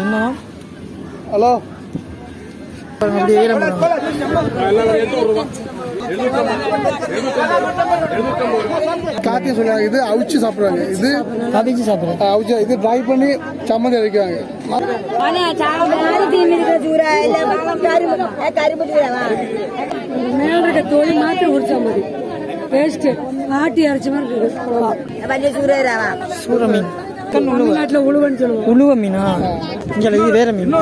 என்ன? ஹலோ. அப்படி ஏலம் பண்ணுவாங்க காத்தியம் சொல்லுவாங்க இது அவிச்சு சாப்பிடுவாங்க. இது கவிச்சு சாப்பிட்றேன். அவிச்சு இது ட்ரை பண்ணி சம்மந்தி அரைக்குவாங்க. மேல இருக்க தோல் மாத்தி உரிச்ச மாதிரி பேஸ்ட் ஆட்டி அரைச்ச மாதிரி இருக்கு சூற மீன் கண் உழுவ தமிழ்நாட்டுல உழுவன்னு சொல்லுவோம் உழுவ மீனா இங்கே இது வேற மீன்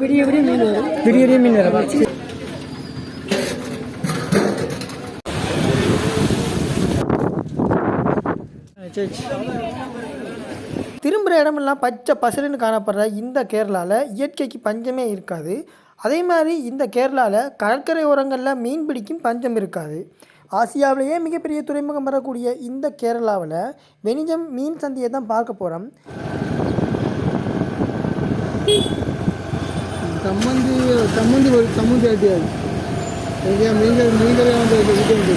விடிய விடிய மீன் வரும் விடிய விடிய மீன் வேற திரும்புகிற இடமெல்லாம் பச்சை பசுன்னு காணப்படுற இந்த கேரளாவில் இயற்கைக்கு பஞ்சமே இருக்காது. அதே மாதிரி இந்த கேரளாவில் கடற்கரை ஓரங்களில் மீன் பிடிக்கும் பஞ்சம் இருக்காது. ஆசியாவிலேயே மிகப்பெரிய துறைமுகம் வரக்கூடிய இந்த கேரளாவில் வெனிஜம் மீன் சந்தையை தான் பார்க்க போகிறோம் சம்மந்தி சம்மந்தி ஒரு சம்மந்தி ஆட்டியாது எங்கேயா மீன்கள் மீன்களே வந்து இது வந்து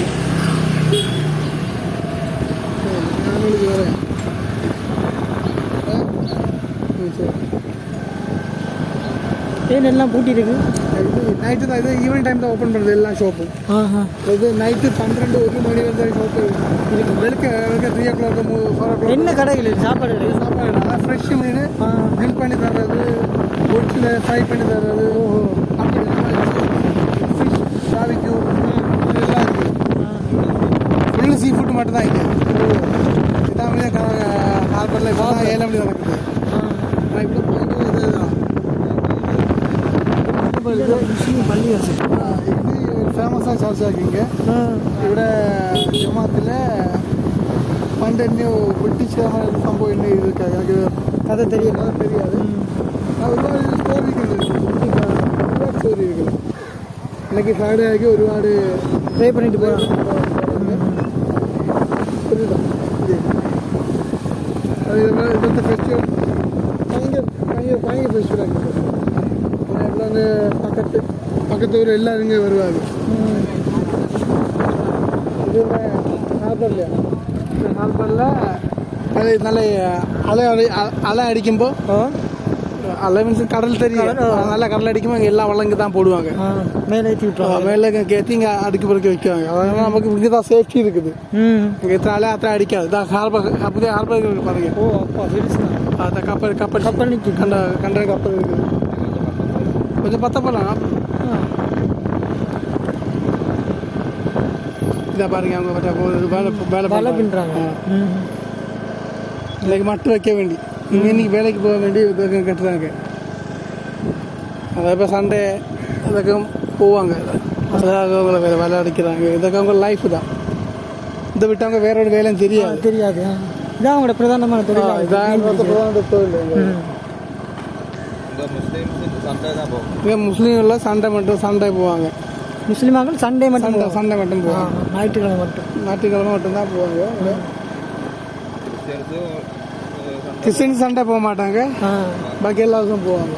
உங்களுக்கு வரேன். சரி. தேன் எல்லாம் பூட்டி இருக்கு இது நைட்டு தான் இது ஈவினிங் டைம் தான் ஓப்பன் பண்ணுறது எல்லா ஷாப்பும் ஆஹா. இது நைட்டு பன்னிரெண்டு ஒரு மணி வரை ஷாப்பு இருக்கு வெளுக்க வெளுக்க three o'clock four o'clock என்ன கடைகள்? சாப்பாடு கடை சாப்பாடு நல்லா ஃப்ரெஷ் மீன். grill பண்ணி தர்றது பொட்டில் ஃப்ரை பண்ணி தர்றது அப்படி ஃபிஷ் பாபிக்யூ எல்லாம் இருக்குது ஃபுல்லு சீ ஃபுட்டு மட்டும் தான் இங்கே. இதான் இப்போ தான் ஏழு மணி நடக்குது நான் இப்படி போயிட்டு இதுதான் பள்ளி வசதி ஆ, இது ஒரு ஃபேமஸாக சர்ச் ஆகிங்க ഇവിടെ ജമാത്തിൽ പണ്ടെന്നെ ബ്രിട്ടീഷുകാരുടെ സംഭവം എന്നെ ഇതൊക്കെ എനിക്ക് கதை தெரியல അത് தெரியாது ആ ഒരുപാട് സ്റ്റോറി ഒരുപാട് സ്റ്റോറി ഇരിക്കുന്നു എനിക്ക് ഫ്രൈഡേ ആക്കി ഒരുപാട് ட்ரை பண்ணிட்டு போகிறோம் അത് നമ്മൾ ഇന്നത്തെ ഫെസ്റ്റിവൽ ഭയങ്കര ഭയങ്കര ഭയങ്കര ഫെസ്റ്റിവലാണ് அதாவது பக்கத்து பக்கத்து ஊர் எல்லாருமே வருவாங்க. இதுவுமே ஹார்பர்லையா ஹார்பரில் நல்ல அலை அடி அலை அடிக்கும்போ அலை மீன்ஸ் கடல் தெரியும். நல்லா கடல் அடிக்கும்போது அங்கே எல்லா வளங்கு தான் போடுவாங்க. மேலே ஏற்றி மேலே கேற்றி இங்கே அடுக்கு பிறகு வைக்குவாங்க. அதனால நமக்கு இங்கே சேஃப்டி இருக்குது. எத்தனை அலை அத்தனை அடிக்காது. தான் ஹார்பர் அப்படியே ஹார்பர் பாருங்க. ஓ அப்பா கப்பல் கப்பல். கப்பல் கண்ட கண்ட கப்பல் கொஞ்சம் பத்த போகலாம் இதை பாருங்க அவங்க வேலை வேலை வேலை பண்ணுறாங்க இன்னைக்கு மட்டும் வைக்க வேண்டி. இன்னைக்கு வேலைக்கு போக வேண்டி கட்டுறாங்க. அதாவது சண்டே அதுக்கு போவாங்க. அதாவது அவங்கள வேறு விளையாடிக்கிறாங்க இதுக்கு அவங்க லைஃப் தான். இதை விட்டு அவங்க வேற ஒரு வேலையும் தெரியாது. தெரியாது. இதான் அவங்களோட பிரதானமான தொழில் இதான் பிரதான தொழில். இங்கே முஸ்லீம்ல சண்டை மட்டும் சண்டை போவாங்க. முஸ்லிமாக்கள் சண்டே மட்டும் சண்டை சண்டை மட்டும் போவாங்க. ஞாயிற்றுக்கிழமை மட்டும். ஞாயிற்றுக்கிழமை மட்டும்தான் போவாங்க. கிறிஸ்டின் சண்டை. போக மாட்டாங்க. பாக்கி எல்லாருக்கும் போவாங்க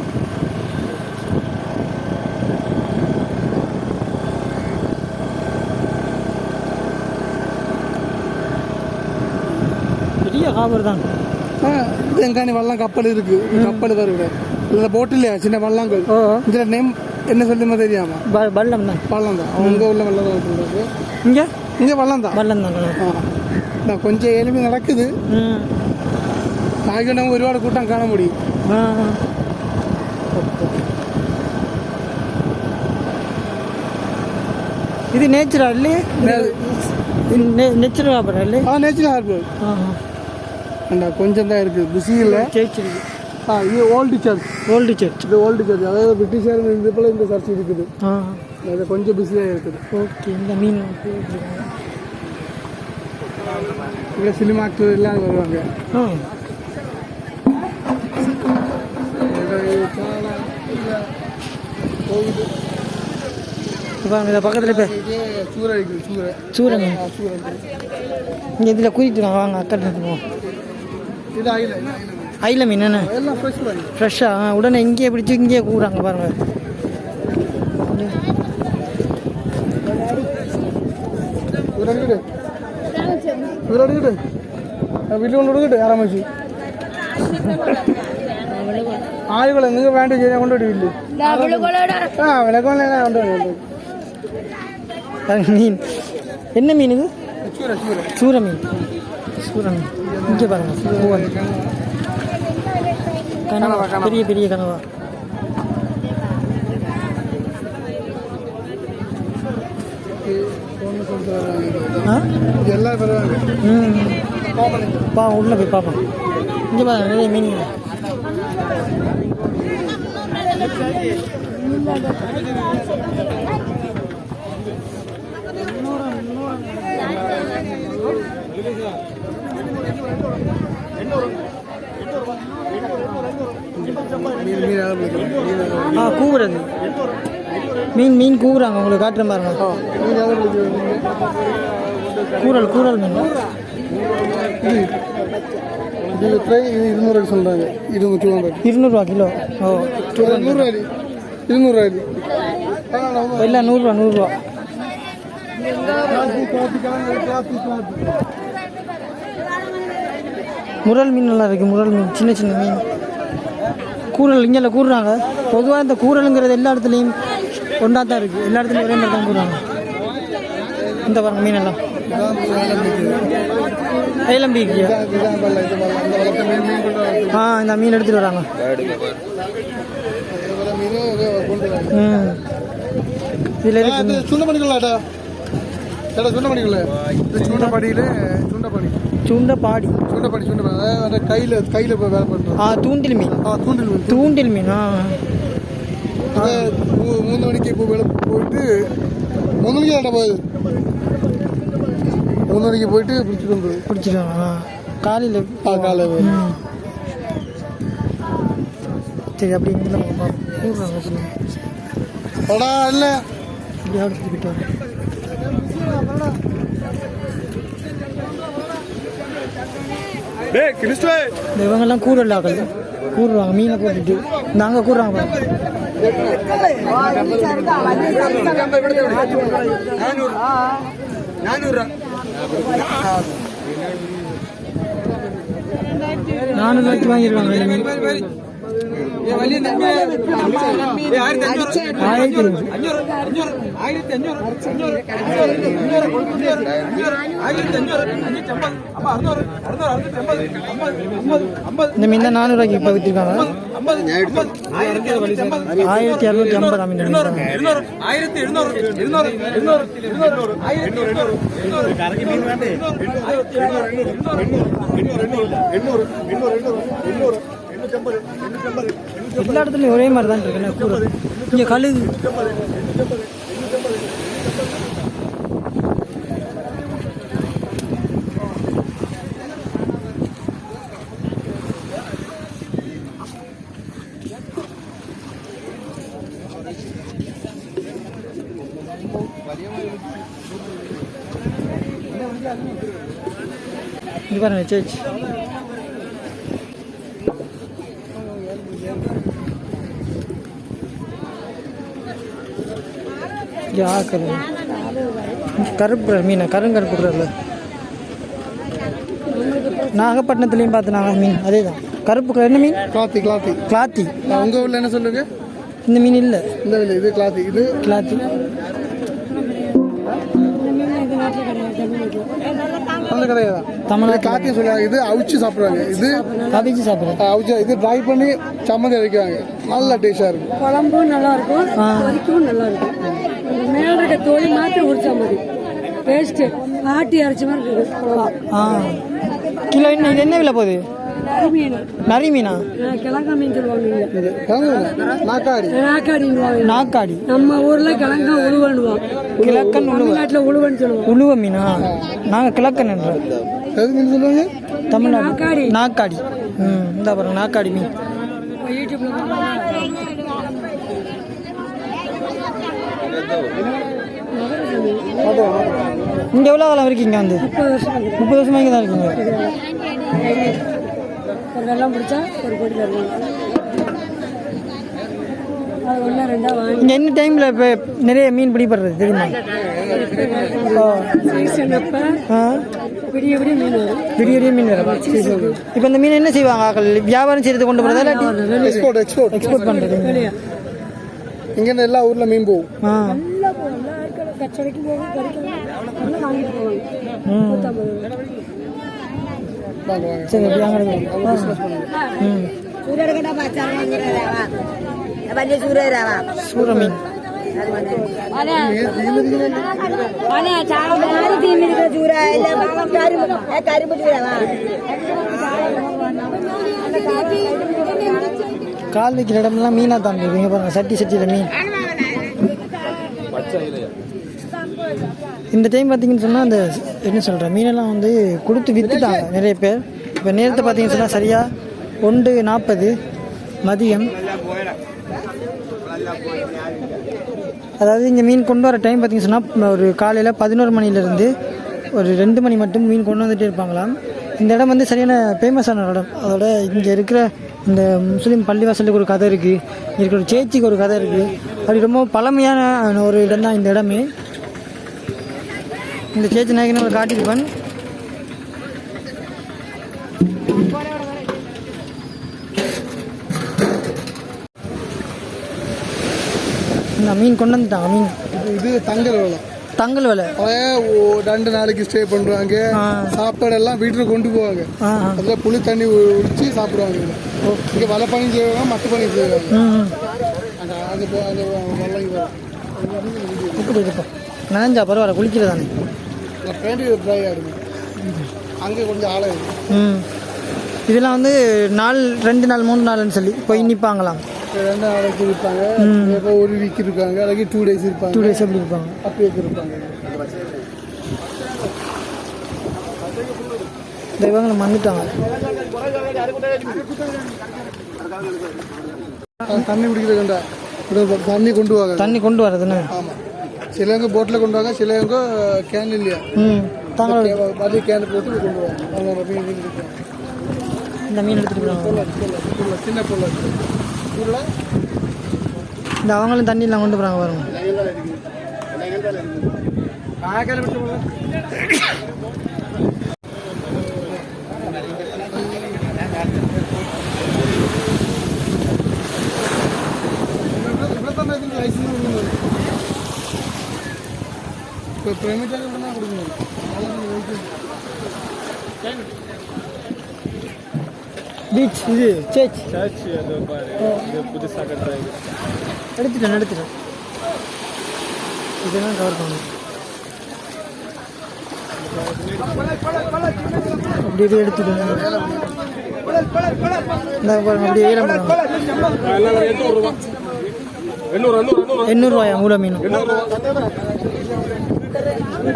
பெரிய காபர் தான் எங்காணி வள்ளம் கப்பல் இருக்கு. கப்பல் தான் இருக்கு இந்த போட்டில் சின்ன பள்ளங்கள்? இதில் நேம் என்ன சொல்லுமா தெரியாமா? பள்ளம் தான். பள்ளம் தான். உங்கள் உள்ள வெள்ளம் தான் இங்கே? இங்கே பள்ளம் தான்? பள்ளம் தான் நான் கொஞ்சம் எளிமை நடக்குது. நாளைக்கு நம்ம ஒருபாடு கூட்டம் காண முடியும். இது நேச்சுரா இல்லையே? நேச்சுரல் ஹார்பர் இல்லையா? ஆ நேச்சுரல் ஹார்பர் ஆ கொஞ்சம் தான் இருக்குது பிஸி இல்லை ஜெயிச்சிருக்கு. இது ஓல்டு சர்ச் ஓல்டு சர்ச் இது ஓல்டு சர்ச் அதாவது பிரிட்டிஷார் இந்த போல இந்த சர்ச் இருக்குது. ஆ. அது கொஞ்சம் பிஸியாக இருக்குது. ஓகே இந்த மீன். இங்கே சினிமா ஆக்டர் எல்லாம் வருவாங்க. ஆ. இந்த பக்கத்தில் இப்போ சூறை இருக்குது சூறை. இங்கே இதில் கூட்டிட்டு வாங்க போவோம் இது ஆகல ஐல மீன் என்ன எல்லாம் ஃப்ரெஷ் பண்ணி ஃப்ரெஷ்ஷாக உடனே இங்கேயே பிடிச்சி இங்கேயே கூறாங்க பாருங்க. ஒரு ரெண்டு இதில் எடுக்கட்டு வீட்டில் கொண்டு எடுக்கட்டு ஆரம்பிச்சு ஆளுகளை எங்கே வேண்டாம் செய்ய கொண்டு விடு ஆ விளக்கம் கொண்டு வந்து அது மீன். என்ன மீன் இது சூர சூர சூர மீன் சூர மீன் இங்கே பாருங்க பூவன் கனவா பெரிய பெரிய கனவா. எல்லாம் ம். பா உள்ளே போய் பார்ப்போம் இங்கே பாருங்க நிறைய மீன்கள் மீன் மீன் ஆக பிடிக்கும் ஆ கூவுறது. மீன் மீன் கூவுறாங்க. உங்களுக்கு காட்டுற பாருங்க. கூறல் கூறல் மீன். இது இது ஃப்ரை இது இருநூறு சொல்கிறாங்க இருநூறு டூ ஹண்ட்ரட் இருநூறுவா கிலோ. ஓ. நூறுரூவா இருநூறுவா இது எல்லாம் நூறுரூவா நூறுரூவா முரல் மீன் நல்லா இருக்குது முரல் மீன் சின்ன சின்ன மீன். கூரல் இங்கே கூறுறாங்க. பொதுவாக இந்த கூரலுங்கிறது எல்லா இடத்துலையும் ஒன்றா தான் இருக்குது எல்லா இடத்துலையும் ஒரே மாதிரி தான் கூறுறாங்க. இந்த பாருங்க மீன் எல்லாம் ஏலம் பீக்கியா ஆ இந்த மீன் எடுத்துகிட்டு வராங்க. ம். இதில் இருக்கு சுண்ட பண்ணிக்கலாம்டா ஏடா சுண்ட பண்ணிக்கல இது சுண்ட படியில் சுண்ட படி சுண்ட பாடி சுண்ட படி சுண்ட படி அதாவது கையில் கையில் போய் வேலை பண்ணுறோம் ஆ தூண்டில் மீன். ஆ தூண்டில் மீன். தூண்டில் மீன் ஆ. மூணு மணிக்கு இப்போ வேலை போயிட்டு மூணு மணிக்கு போகுது. மூணு மணிக்கு போயிட்டு பிடிச்சிட்டு ஆ. காலையில் ஆ காலை ம். சரி அப்படி இங்கே அடா இல்லை. இப்படி ஆடு திருப்பிட்டு இந்த இவங்கெல்லாம் கூறல ஆக்கல் கூறுவாங்க மீனை போட்டுட்டு நாங்கள் கூறுறாங்க பாருங்க. நானூறு ரூபாய்க்கு வாங்கிடுவாங்க இந்த மீன் ஆயிரத்தி ஐநூறு இந்த மீன் தான் நானூறுவாய்க்கு இப்போ விற்றுருக்காங்க ஆயிரத்தி இரநூத்தி ஐம்பது மீன் எடுக்கிறாங்க. ஆயிரத்தி எழுநூறு எழுநூறு எழுநூறு எழுநூறு ஆயிரத்தி எழுநூறு எழுநூறு எல்லா இடத்துலையும் ஒரே மாதிரி தான் இருக்குண்ணே கூறு? இங்கே கழுகு இது பாருங்க சேச்சு யா கரு கருப்பு கலர் மீன் கருங்கருப்பு கலரில் நாகப்பட்டினத்துலேயும் பார்த்து நாங்கள் மீன் அதே தான் கருப்பு கலர் என்ன மீன்? கிளாத்தி கிளாத்தி. கிளாத்தி. உங்கள் ஊரில் என்ன சொல்லுங்க இந்த மீன் இல்லை. இந்த இல்லை இது கிளாத்தி இது? கிளாத்தி. அந்த கடையை? தான் தமிழ்நாட்டில் கிளாத்தி சொல்லுவாங்க. இது அவிச்சு சாப்பிடுவாங்க. இது கவிச்சு சாப்பிட்றேன் அவிச்சு இது ட்ரை பண்ணி சம்மந்தி அரைக்கிறாங்க நல்ல டேஸ்டாக இருக்கும். குழம்பும் நல்லா இருக்கும். நல்லா மேல இருக்க தோல் மாத்திரம் உரிச்சா மாதிரி டேஸ்ட்டு ஆட்டி அரைச்ச மாதிரி இருக்குது ஆ. கிலோ என்ன இது என்ன விலை போகுது? நரி மீன்? கிழங்கா மீன் சொல்லுவாங்க நாக்காடி நாக்காடி நம்ம ஊர்ல கிழங்கா உழுவன்னுவோம் கிழக்கன் உழுவ. தமிழ்நாட்டுல உழுவன்னு சொல்லுவோம் உழுவ மீனா? நாங்கள் கிழக்கன் என்றோம் சொல்லுவாங்க? தமிழ்நாடு. நாக்காடி. நாக்காடி ம் இந்த பாருங்க நாக்காடி மீன். யூடியூப்ல இங்கே எவ்வளோ காலம் இருக்கீங்க வந்து? முப்பது வருஷம் ஆகுது. முப்பது வருஷமா இங்கே தான் இருக்கீங்க? ஒரு வெள்ளம் பிடிச்சா ஒரு கொடி இங்கே என்ன டைமில் இப்போ நிறைய மீன் பிடிப்படுறது தெரியுமா? விடிய விடிய மீன் வரும். விடிய விடிய மீன் சரி இப்போ இந்த மீன் என்ன செய்வாங்க? வியாபாரம் செய்யறது கொண்டு போகிறதா எக்ஸ்போர்ட் எக்ஸ்போர்ட் எக்ஸ்போர்ட் பண்ணுறது இங்கேருந்து எல்லா ஊரில் மீன் போகும். நல்லா போகும் எல்லா கச்சடைக்கும் போகும் கிடைக்கும் வாங்கிட்டு போவாங்க சரி எப்படி சூரியரேவா சூரமீன். കരിമ്പ് ചൂരവാ கால் வைக்கிற இடம்லாம் மீனாக தான் இருக்குது. இங்கே பாருங்கள் சட்டி சட்டியில் மீன். இந்த டைம் பார்த்தீங்கன்னு சொன்னால் அந்த என்ன சொல்கிறேன் மீனெல்லாம் வந்து கொடுத்து விற்றுட்டாங்க நிறைய பேர். இப்போ நேரத்தை பார்த்தீங்கன்னு சொன்னால் சரியாக ஒன்று நாற்பது மதியம். அதாவது இங்கே மீன் கொண்டு வர டைம் பார்த்திங்க சொன்னால் ஒரு காலையில் பதினோரு மணிலேருந்து ஒரு ரெண்டு மணி மட்டும் மீன் கொண்டு வந்துகிட்டே இருப்பாங்களாம். இந்த இடம் வந்து சரியான ஃபேமஸான இடம். அதோட இங்கே இருக்கிற இந்த முஸ்லீம் பள்ளிவாசலுக்கு ஒரு கதை இருக்குது இருக்கிற ஒரு சேச்சிக்கு ஒரு கதை இருக்குது அப்படி ரொம்ப பழமையான ஒரு இடம் தான் இந்த இடமே. இந்த சேச்சி நாயகனை ஒரு காட்டியிருப்பேன். இந்த மீன் கொண்டு வந்துட்டான் மீன் இது தங்க வேலை தங்கல் விலை. ரெண்டு நாளைக்கு ஸ்டே பண்ணுவாங்க ஆ. சாப்பாடு எல்லாம் வீட்டுக்கு கொண்டு போவாங்க. அதில் புளி தண்ணி உடிச்சு சாப்பிடுவாங்க. இங்கே வலை பணி செய்வாங்க மட்டை பணி செய்வாங்க. அது இப்படி இருப்போம் நனைஞ்சா பரவாயில்ல குளிக்கிறதானே பேண்டி ட்ரை ஆகிடுங்க அங்கே கொஞ்சம் ஆழம் இருக்கு ம். இதெல்லாம் வந்து நாள் ரெண்டு நாள் மூணு நாள்னு சொல்லி போய் நிற்பாங்களாம் ரெண்டு நாளைக்கு இருப்பாங்க. இப்போ ஒரு வீக் இருக்காங்க. அதுக்கு டூ டேஸ் இருப்பாங்க. டூ டேஸ் எப்படி இருப்பாங்க. அப்படியே இருப்பாங்க. இந்த இவங்களை வந்துட்டாங்க தண்ணி இப்படி தண்ணி கொண்டு வாங்க. தண்ணி கொண்டு வரதுன்னு ஆமாம் சிலவங்க போட்டில் கொண்டு வாங்க சிலவங்க கேன் இல்லையா? ம். தாங்களோட மதிய கேன் போட்டு கொண்டு வாங்க. அவங்க மீன் இந்த மீன் புல்ல சின்ன புல்ல இந்த அவங்களும் தண்ணியெலாம் கொண்டு போகிறாங்க பாருங்க இப்போ பிரமிட்டாக கூட கொடுக்கணும் பீச் இது சேச் எடுத்துட்டேன் எடுத்துட்டேன். இதெல்லாம் கவர் பண்ணணும் அப்படி இப்படி எடுத்துட்டேன் அப்படியே எண்ணூறுவாயா மூல மீன்?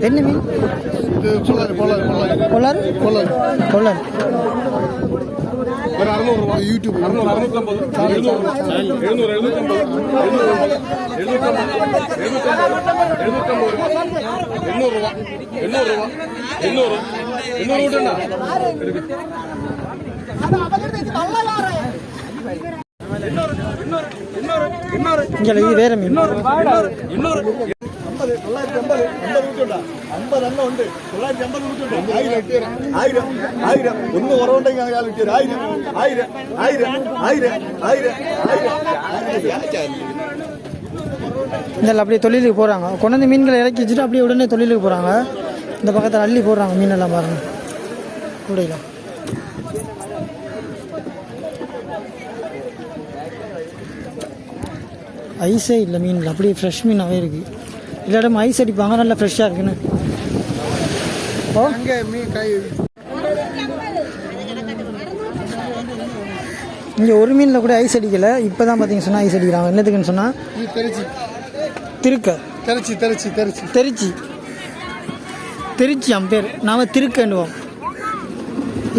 என்ன மீன்? இது பொள்ளாரி பொள்ளாரி ഒരു അറുന്നൂറ് രൂപ യൂട്യൂബ് അറുന്നൂറ് അറുന്നൂറ്റമ്പത്. എഴുന്നൂറ് എഴുന്നൂറ് എഴുന്നൂറ്റമ്പത് എഴുന്നൂറ്റമ്പത് എഴുന്നൂറ്റമ്പത് എഴുന്നൂറ്റമ്പത് രൂപ എണ്ണൂറ് രൂപ എണ്ണൂറ് രൂപ എണ്ണൂറ് എണ്ണൂറ് കൂട്ടണ്ട ഇങ്ങനെ ഈ വേറെ എണ്ണൂറ് இன்னொரு തൊള്ളായിരത്തി അമ്പത് അമ്പത് നൂറ്റുണ്ടോ അമ്പത് എണ്ണം ഉണ്ട് തൊള്ളായിരത്തി അമ്പത് നൂറ്റുണ്ടോ ആയിരം ആയിരം ആയിരം ഒന്ന് കുറവുണ്ടെങ്കിൽ അയാൾ കിട്ടിയത് ആയിരം ആയിരം ആയിരം ആയിരം ആയിരം ആയിരം இதில் அப்படியே தொழிலுக்கு போகிறாங்க கொண்டு வந்து மீன்களை இறக்கி வச்சுட்டு அப்படியே உடனே தொழிலுக்கு போகிறாங்க இந்த பக்கத்தில் அள்ளி போடுறாங்க மீனெல்லாம் பாருங்க கூடையில் ஐஸே இல்லை மீனில் அப்படியே ஃப்ரெஷ் மீனாகவே இருக்குது எல்லா இடமும் ஐஸ் அடிப்பாங்க நல்லா ஃப்ரெஷ்ஷாக இருக்குன்னு. ஓ. இங்கே ஒரு மீனில் கூட ஐஸ் அடிக்கலை. இப்போ தான் பார்த்தீங்க சொன்னால் ஐஸ் அடிக்கிறாங்க என்னத்துக்குன்னு சொன்னால் திருச்சி. திருக்க. திருச்சி திருச்சி திருச்சி. திருச்சி. திருச்சி அம் பேர். நாம் திருக்கண்டுவோம்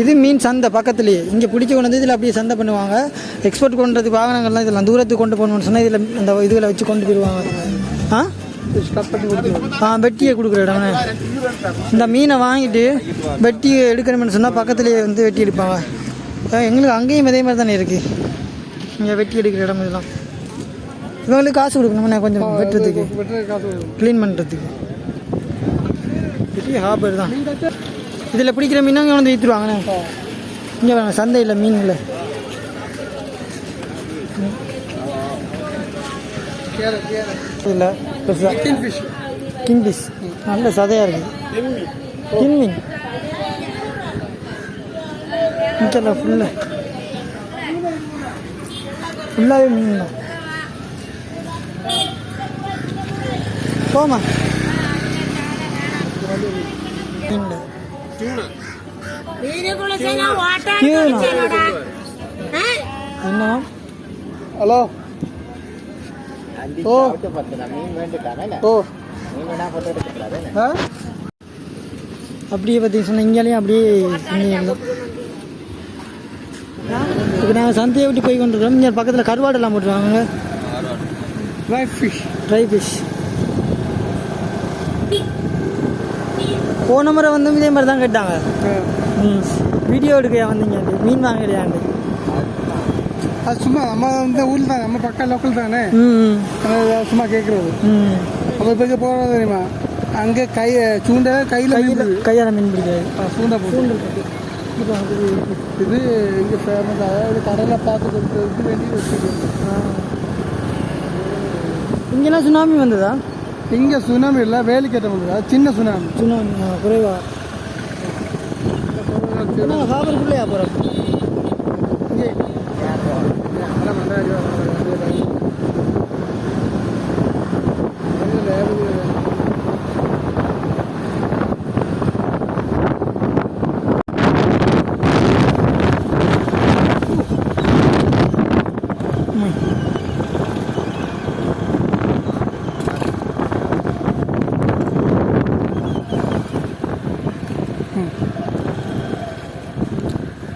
இது மீன் சந்தை பக்கத்துலேயே இங்கே பிடிச்சி கொண்டு வந்து இதில் அப்படியே சந்தை பண்ணுவாங்க. எக்ஸ்போர்ட் கொண்டுறதுக்கு வாகனங்கள்லாம் இதெல்லாம் தூரத்துக்கு கொண்டு போகணும்னு சொன்னால் இதில் இந்த இதுகளை வச்சு கொண்டு போயிடுவாங்க ஆ? ஆ வெட்டியை கொடுக்குற இடம்னு இந்த மீனை வாங்கிட்டு வெட்டி எடுக்கணும்னு சொன்னால் பக்கத்துலேயே வந்து வெட்டி எடுப்பாங்க. எங்களுக்கு அங்கேயும் இதே மாதிரி தானே இருக்குது இங்கே வெட்டி எடுக்கிற இடம் இதெல்லாம். இவங்களுக்கு காசு கொடுக்கணும்ண்ணே கொஞ்சம் வெட்டுறதுக்கு. க்ளீன் பண்ணுறதுக்கு பெரிய ஹாபர் தான். இதில் பிடிக்கிற மீன் அங்கே வந்து விற்றுருவாங்கண்ணே இங்கே வேணும் சந்தையில் மீன்ல. இதில் பெருசாக கிங் ஃபிஷ் கிங் ஃபிஷ் நல்ல சதையாக இருக்குது கிங் மீன் இங்கே ஃபுல்லாக ஃபுல்லாகவே மீன் தான் போமா என்ன? ஹலோ ஓ ஓ ஆ? அப்படியே பார்த்தீங்க சொன்னால் இங்கேயும் அப்படியே இப்போ நாங்கள் சந்தையை விட்டு போய் கொண்டிருக்கோம் இங்கே பக்கத்தில் கருவாடெல்லாம் போட்டுருவாங்க ட்ரை ஃபிஷ் ட்ரை ஃபிஷ் போன முறை வந்து இதே மாதிரி தான் கேட்டாங்க. ம். வீடியோ எடுக்கையா வந்தீங்க மீன் வாங்கலையாண்டு. அது சும்மா நம்ம இந்த ஊரில் தான் நம்ம பக்கம் லோக்கல் தானே. சும்மா கேட்குறது நம்ம இப்போ போகிறது தெரியுமா? அங்கே கை சூண்ட கையில் கையில் மீன் பிடிக்காது. சூண்டை போட்டு இது இங்கே ஃபேமஸ் அதாவது கடலை பார்த்து கொடுத்ததுக்கு வேண்டி வச்சுருக்கோம் இங்கெல்லாம் சுனாமி வந்ததா? இங்கே சுனாமி இல்லை வேலிக்கட்ட வந்தது? சின்ன சுனாமி சுனாமி குறைவா? சாப்பிட்றதுக்குள்ளேயா போகிறோம் இங்கே அதான் மண்டாடி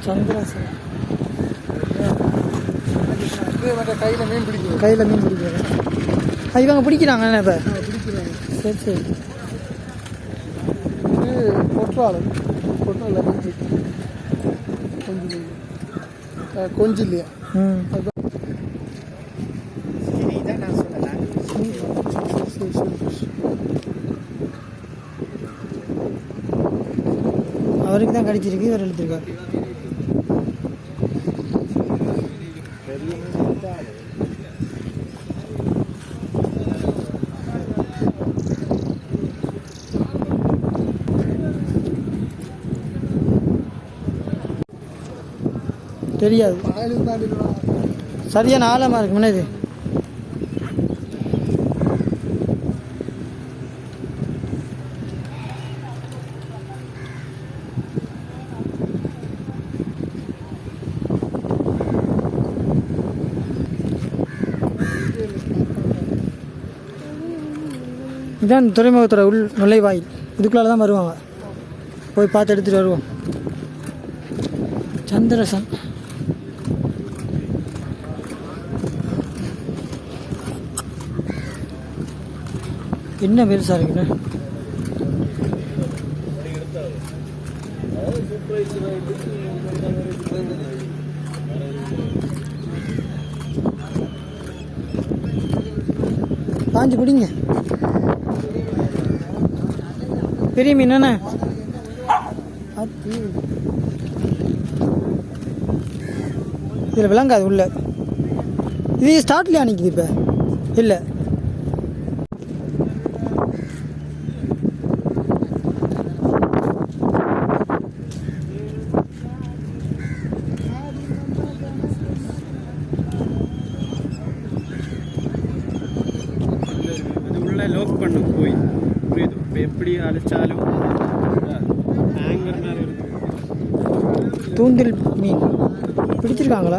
சந்திராசன் இது மற்ற கையில் மீன் பிடிக்குது கையில் மீன் பிடிக்கிறது இவங்க பிடிக்கிறாங்க இப்போ சரி சரி. இது கொற்றாலம் கொற்றாலம் கொஞ்சி கொஞ்சி கொஞ்சம் இல்லையா ம். அவருக்கு தான் கடிச்சிருக்கு இவர் எடுத்திருக்காரு. தெரியாது. சரியான ஆழமாக இருக்கு இது. இதான் துறைமுகத்தோட உள் நுழைவாயில். இதுக்குள்ளால தான் வருவாங்க. போய் பார்த்து எடுத்துகிட்டு வருவோம். சந்திரசன். என்ன பெருசாக இருக்குண்ணே பாஞ்சு பிடிங்க பெரிய மீன் என்ன இதில் விளங்காது உள்ள. இது ஸ்டார்ட்லேயே நிற்கிது இப்போ? இல்லை.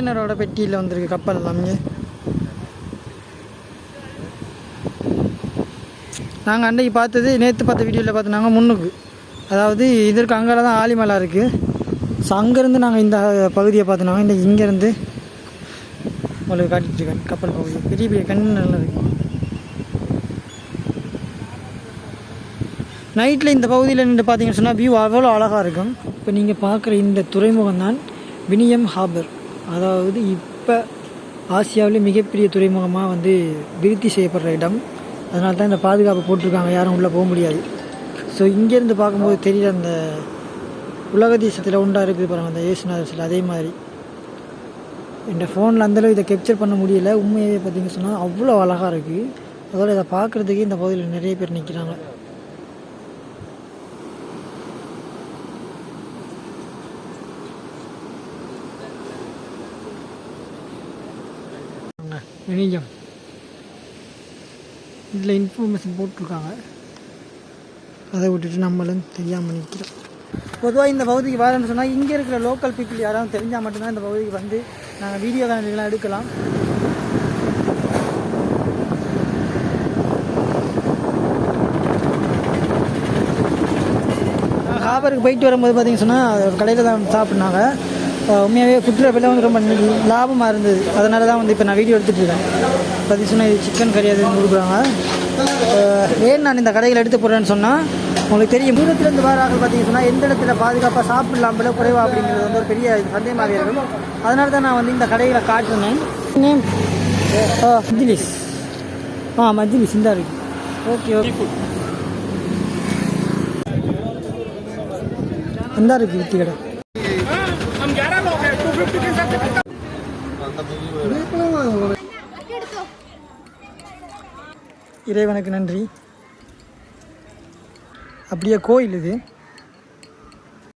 கண்டெய்னரோட பெட்டியில் வந்திருக்கு கப்பல் எல்லாமே. நாங்கள் அன்றைக்கி பார்த்தது நேற்று பார்த்த வீடியோவில் பார்த்துனாங்க முன்னுக்கு. அதாவது இதற்கு அங்கே தான் ஆலிமலை இருக்குது ஸோ அங்கேருந்து நாங்கள் இந்த பகுதியை பார்த்துனாங்க. இன்றைக்கி இங்கேருந்து உங்களுக்கு காட்டிட்டுருக்கேன் கப்பல் பகுதி. பெரிய பெரிய கண்ணு நல்லா இருக்கு. நைட்டில் இந்த பகுதியில் நின்று பார்த்தீங்கன்னு சொன்னால் வியூ அவ்வளோ அழகாக இருக்கும். இப்போ நீங்கள் பார்க்குற இந்த துறைமுகம் தான் வினியம் ஹார்பர் அதாவது இப்போ ஆசியாவிலே மிகப்பெரிய துறைமுகமாக வந்து விருத்தி செய்யப்படுற இடம். அதனால தான் இந்த பாதுகாப்பு போட்டிருக்காங்க. யாரும் உள்ளே போக முடியாது. ஸோ இங்கேருந்து பார்க்கும்போது தெரியல அந்த உலக தேசத்தில் உண்டா இருக்குது பாருங்கள் அந்த ஏசுநாதர் சில அதே மாதிரி. என் ஃபோனில் அந்தளவு இதை கேப்சர் பண்ண முடியல. உண்மையாகவே பார்த்திங்க சொன்னால் அவ்வளோ அழகாக இருக்குது அதோட இதை பார்க்குறதுக்கே இந்த பகுதியில் நிறைய பேர் நிற்கிறாங்க இணையம் இதில் இன்ஃபர்மேஷன் போட்டிருக்காங்க. அதை விட்டுட்டு நம்மளும் தெரியாமல் நிற்கிறோம். பொதுவாக இந்த பகுதிக்கு வரேன்னு சொன்னால் இங்கே இருக்கிற லோக்கல் பீப்புள் யாராவது தெரிஞ்சால் மட்டும்தான் இந்த பகுதிக்கு வந்து நாங்கள் வீடியோ காணொலிகள்லாம் எடுக்கலாம். ஹாபருக்கு போயிட்டு வரும்போது பார்த்தீங்கன்னு சொன்னால் ஒரு கடையில் தான் சாப்பிட்னாங்க. உண்மையாகவே ஃபுட் லெவலில் வந்து ரொம்ப லாபமாக இருந்தது. அதனால தான் வந்து இப்போ நான் வீடியோ எடுத்துகிட்டு இருக்கேன். பார்த்தீங்கன்னா சொன்னால் இது சிக்கன் கறி அது கொடுக்குறாங்க. ஏன் நான் இந்த கடையில் எடுத்து போடுறேன்னு சொன்னால் உங்களுக்கு தெரியும். தூரத்துலேருந்து வராங்க பார்த்தீங்கன்னு சொன்னால் எந்த இடத்துல பாதுகாப்பாக சாப்பிடலாம் விலை குறைவா அப்படிங்கிறது வந்து ஒரு பெரிய சந்தேகமாக இருக்கும். அதனால தான் நான் வந்து இந்த கடையில் காட்டுனேன். நேம் மஜ்லிஸ். ஆ மஜ்லிஸ் இந்த இருக்கு. ஓகே ஓகே இந்த இருக்கு வித்தி கடை. இறைவனுக்கு நன்றி. அப்படியே கோயில் இது.